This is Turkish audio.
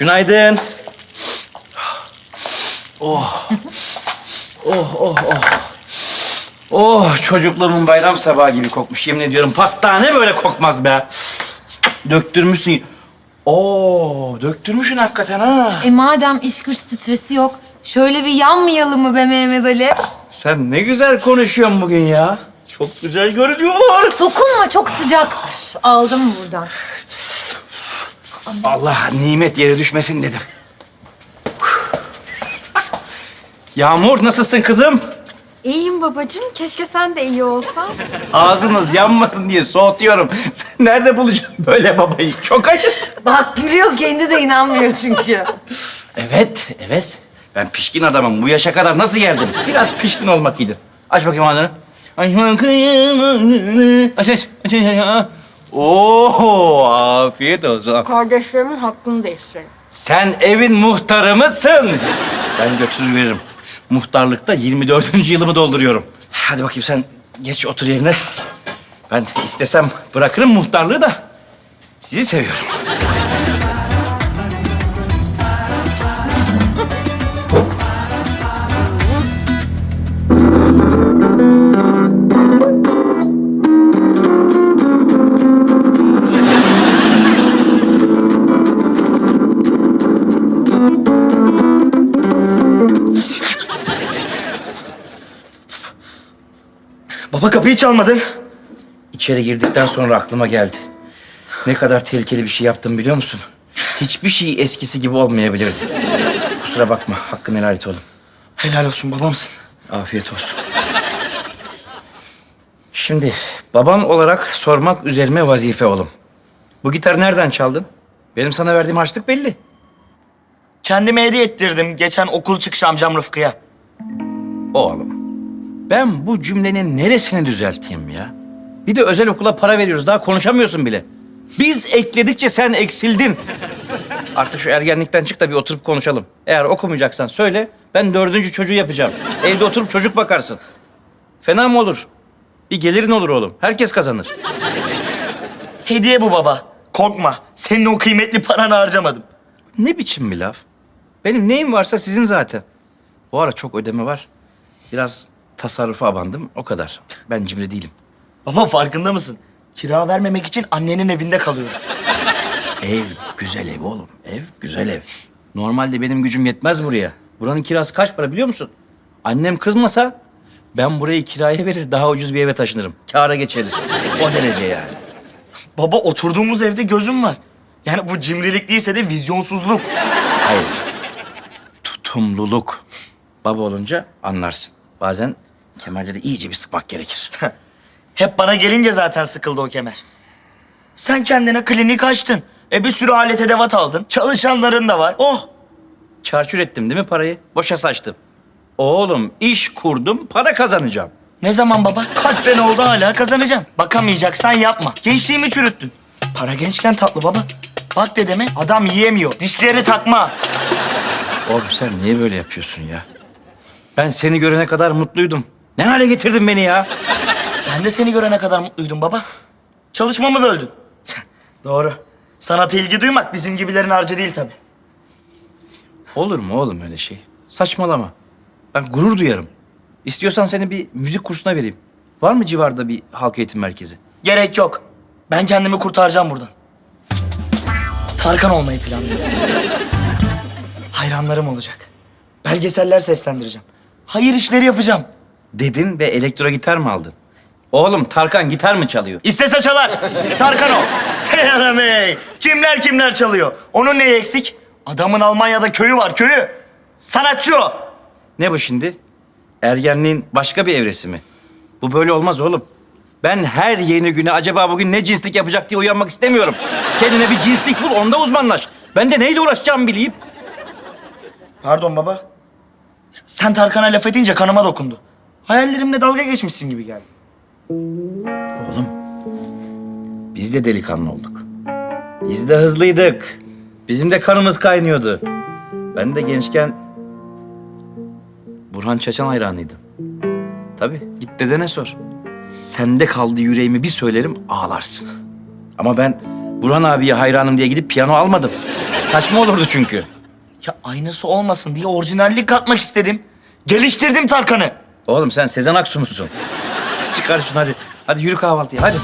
Günaydın. Oh. Oh, oh, oh. Oh, çocukluğumun bayram sabahı gibi kokmuş. Yemin ediyorum pastane böyle kokmaz be. Döktürmüşsün. Oo, döktürmüşsün hakikaten ha. E madem iş güç stresi yok, şöyle bir yanmayalım mı be Mehmet Ali? Sen ne güzel konuşuyorsun bugün ya. Çok güzel görünüyorlar. Dokunma çok sıcak. Üf, Aldım buradan. Allah nimet yere düşmesin dedim. Yağmur nasılsın kızım? İyiyim babacığım. Keşke sen de iyi olsan. Ağzınız yanmasın diye soğutuyorum. Sen nerede bulacaksın böyle babayı? Çok ayıp. Bak gülüyor kendi de inanmıyor çünkü. Evet, evet. Ben pişkin adamım. Bu yaşa kadar nasıl geldim? Biraz pişkin olmak iyidir. Aç bakayım ağzını. Aç, aç, aç, aç. Oo, afiyet olsun. Kardeşlerimin hakkını değiştirelim. Sen evin muhtarı mısın? Ben götürür veririm. Muhtarlıkta 24. yılımı dolduruyorum. Hadi bakayım sen geç otur yerine. Ben istesem bırakırım muhtarlığı da sizi seviyorum. Baba kapıyı çalmadın. İçeri girdikten sonra aklıma geldi. Ne kadar tehlikeli bir şey yaptım biliyor musun? Hiçbir şey eskisi gibi olmayabilirdi. Kusura bakma, hakkını helal et oğlum. Helal olsun babamsın. Afiyet olsun. Şimdi baban olarak sormak üzerime vazife oğlum. Bu gitarı nereden çaldın? Benim sana verdiğim harçlık belli. Kendime hediye ettirdim geçen okul çıkışı amcam Rıfkı'ya. Oğlum, ben bu cümlenin neresini düzelteyim ya? Bir de özel okula para veriyoruz, daha konuşamıyorsun bile. Biz ekledikçe sen eksildin. Artık şu ergenlikten çık da bir oturup konuşalım. Eğer okumayacaksan söyle, ben dördüncü çocuğu yapacağım. Evde oturup çocuk bakarsın. Fena mı olur? Bir gelirin olur oğlum. Herkes kazanır. Hediye bu baba. Korkma. Senin o kıymetli paranı harcamadım. Ne biçim bir laf? Benim neyim varsa sizin zaten. Bu ara çok ödeme var. Biraz tasarrufa abandım, o kadar. Ben cimri değilim. Baba farkında mısın? Kira vermemek için annenin evinde kalıyoruz. Ev güzel ev oğlum. Ev güzel ev. Normalde benim gücüm yetmez buraya. Buranın kirası kaç para biliyor musun? Annem kızmasa ben burayı kiraya verir daha ucuz bir eve taşınırım. Kâra geçeriz. O derece yani. Baba oturduğumuz evde gözüm var. Yani bu cimrilik değilse de vizyonsuzluk. Hayır. Tutumluluk. Baba olunca anlarsın. Bazen kemerleri iyice bir sıkmak gerekir. Hep bana gelince zaten sıkıldı o kemer. Sen kendine klinik açtın. E bir sürü alet edevat aldın. Çalışanların da var. Oh! Çarçur ettim değil mi parayı? Boşa saçtım. Oğlum iş kurdum, para kazanacağım. Ne zaman baba? Kaç sene oldu hala kazanacağım. Bakamayacaksan yapma. Gençliğimi çürüttün. Para gençken tatlı baba. Bak dedeme adam yiyemiyor. Dişleri takma. Oğlum sen niye böyle yapıyorsun ya? Ben seni görene kadar mutluydum. Ne hale getirdin beni ya? Ben de seni görene kadar mutluydum baba. Çalışmamı böldün. Doğru. Sanata ilgi duymak bizim gibilerin harcı değil tabii. Olur mu oğlum öyle şey? Saçmalama. Ben gurur duyarım. İstiyorsan seni bir müzik kursuna vereyim. Var mı civarda bir halk eğitim merkezi? Gerek yok. Ben kendimi kurtaracağım buradan. Tarkan olmayı planlıyorum. Hayranlarım olacak. Belgeseller seslendireceğim. Hayır işleri yapacağım. Dedin ve elektro gitar mı aldın? Oğlum Tarkan gitar mı çalıyor? İstese çalar. Tarkan o. Teyhanım ey. Kimler kimler çalıyor. Onun neyi eksik? Adamın Almanya'da köyü var köyü. Sanatçı o. Ne bu şimdi? Ergenliğin başka bir evresi mi? Bu böyle olmaz oğlum. Ben her yeni güne acaba bugün ne cinslik yapacak diye uyanmak istemiyorum. Kendine bir cinslik bul, onda uzmanlaş. Ben de neyle uğraşacağım bileyim. Pardon baba. Sen Tarkan'a laf edince kanıma dokundu. Hayallerimle dalga geçmişsin gibi geldi. Oğlum, biz de delikanlı olduk. Biz de hızlıydık. Bizim de kanımız kaynıyordu. Ben de gençken Burhan Çaçan hayranıydım. Tabii, git dedene sor. Sende kaldı yüreğimi bir söylerim ağlarsın. Ama ben Burhan abiye hayranım diye gidip piyano almadım. Saçma olurdu çünkü. Ya aynısı olmasın diye orijinallik katmak istedim. Geliştirdim Tarkan'ı. Oğlum sen Sezen Aksu musun? Çıkar şunu hadi. Hadi yürü kahvaltıya hadi.